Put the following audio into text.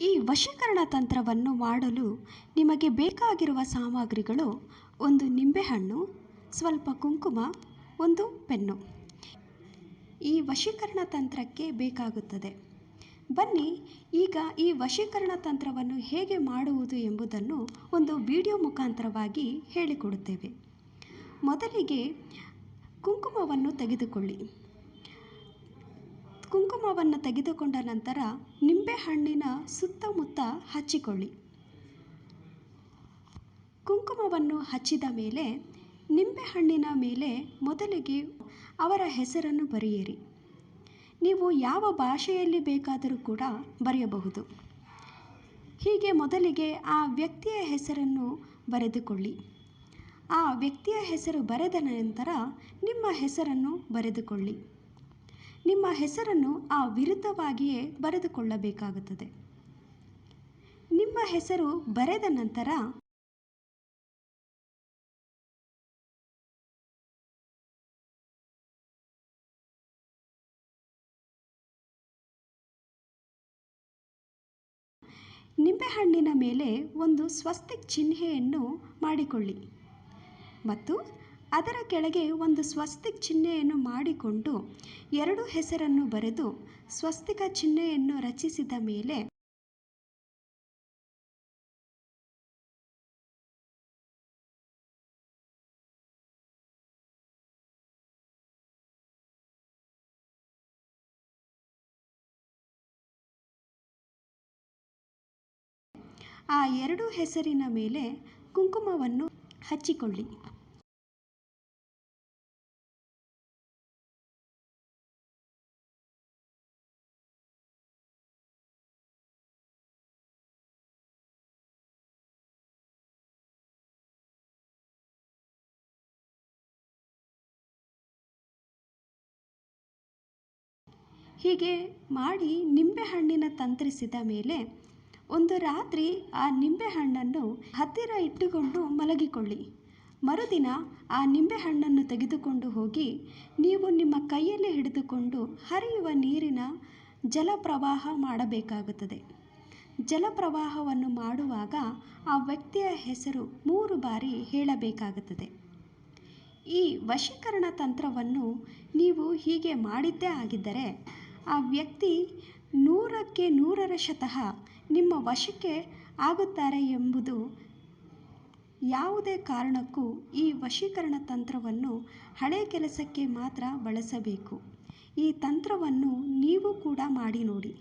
ಈ ವಶೀಕರಣ ತಂತ್ರವನ್ನು ಮಾಡಲು ನಿಮಗೆ ಬೇಕಾಗಿರುವ ಸಾಮಗ್ರಿಗಳು ಒಂದು ನಿಂಬೆಹಣ್ಣು, ಸ್ವಲ್ಪ ಕುಂಕುಮ, ಒಂದು ಪೆನ್ನು. ಈ ವಶೀಕರಣ ತಂತ್ರಕ್ಕೆ ಬೇಕಾಗುತ್ತದೆ. ಬನ್ನಿ, ಈಗ ಈ ವಶೀಕರಣ ತಂತ್ರವನ್ನು ಹೇಗೆ ಮಾಡುವುದು ಎಂಬುದನ್ನು ಒಂದು ವಿಡಿಯೋ ಮುಖಾಂತರವಾಗಿ ಹೇಳಿಕೊಡುತ್ತೇವೆ. ಮೊದಲಿಗೆ ಕುಂಕುಮವನ್ನು ತೆಗೆದುಕೊಳ್ಳಿ. ಕುಂಕುಮವನ್ನು ತೆಗೆದುಕೊಂಡ ನಂತರ ನಿಂಬೆಹಣ್ಣಿನ ಸುತ್ತಮುತ್ತ ಹಚ್ಚಿಕೊಳ್ಳಿ. ಕುಂಕುಮವನ್ನು ಹಚ್ಚಿದ ಮೇಲೆ ನಿಂಬೆಹಣ್ಣಿನ ಮೇಲೆ ಮೊದಲಿಗೆ ಅವರ ಹೆಸರನ್ನು ಬರೆಯಿರಿ. ನೀವು ಯಾವ ಭಾಷೆಯಲ್ಲಿ ಬೇಕಾದರೂ ಕೂಡ ಬರೆಯಬಹುದು. ಹೀಗೆ ಮೊದಲಿಗೆ ಆ ವ್ಯಕ್ತಿಯ ಹೆಸರನ್ನು ಬರೆದುಕೊಳ್ಳಿ. ಆ ವ್ಯಕ್ತಿಯ ಹೆಸರು ಬರೆದ ನಂತರ ನಿಮ್ಮ ಹೆಸರನ್ನು ಬರೆದುಕೊಳ್ಳಿ. ನಿಮ್ಮ ಹೆಸರನ್ನು ಆ ವಿರುದ್ಧವಾಗಿಯೇ ಬರೆದುಕೊಳ್ಳಬೇಕಾಗುತ್ತದೆ. ನಿಮ್ಮ ಹೆಸರು ಬರೆದ ನಂತರ ನಿಂಬೆಹಣ್ಣಿನ ಮೇಲೆ ಒಂದು ಸ್ವಸ್ತಿಕ್ ಚಿಹ್ನೆಯನ್ನು ಮಾಡಿಕೊಳ್ಳಿ ಮತ್ತು ಅದರ ಕೆಳಗೆ ಒಂದು ಸ್ವಸ್ತಿಕ್ ಚಿಹ್ನೆಯನ್ನು ಮಾಡಿಕೊಂಡು ಎರಡು ಹೆಸರನ್ನು ಬರೆದು ಸ್ವಸ್ತಿಕ ಚಿಹ್ನೆಯನ್ನು ರಚಿಸಿದ ಮೇಲೆ ಆ ಎರಡು ಹೆಸರಿನ ಮೇಲೆ ಕುಂಕುಮವನ್ನು ಹಚ್ಚಿಕೊಳ್ಳಿ. ಹೀಗೆ ಮಾಡಿ ನಿಂಬೆಹಣ್ಣಿನ ತಂತ್ರಿಸಿದ ಮೇಲೆ ಒಂದು ರಾತ್ರಿ ಆ ನಿಂಬೆಹಣ್ಣನ್ನು ಹತ್ತಿರ ಇಟ್ಟುಕೊಂಡು ಮಲಗಿಕೊಳ್ಳಿ. ಮರುದಿನ ಆ ನಿಂಬೆಹಣ್ಣನ್ನು ತೆಗೆದುಕೊಂಡು ಹೋಗಿ ನೀವು ನಿಮ್ಮ ಕೈಯಲ್ಲಿ ಹಿಡಿದುಕೊಂಡು ಹರಿಯುವ ನೀರಿನ ಜಲಪ್ರವಾಹ ಮಾಡಬೇಕಾಗುತ್ತದೆ. ಜಲಪ್ರವಾಹವನ್ನು ಮಾಡುವಾಗ ಆ ವ್ಯಕ್ತಿಯ ಹೆಸರು ಮೂರು ಬಾರಿ ಹೇಳಬೇಕಾಗುತ್ತದೆ. ಈ ವಶೀಕರಣ ತಂತ್ರವನ್ನು ನೀವು ಹೀಗೆ ಮಾಡಿದ್ದೇ ಆಗಿದ್ದರೆ ಆ ವ್ಯಕ್ತಿ ನೂರಕ್ಕೆ ನೂರರ ಶತಃ ನಿಮ್ಮ ವಶಕ್ಕೆ ಆಗುತ್ತಾರೆ ಎಂಬುದು ಯಾವುದೇ ಕಾರಣಕ್ಕೂ ಈ ವಶೀಕರಣ ತಂತ್ರವನ್ನು ಹಳೆ ಕೆಲಸಕ್ಕೆ ಮಾತ್ರ ಬಳಸಬೇಕು. ಈ ತಂತ್ರವನ್ನು ನೀವು ಕೂಡ ಮಾಡಿ ನೋಡಿ.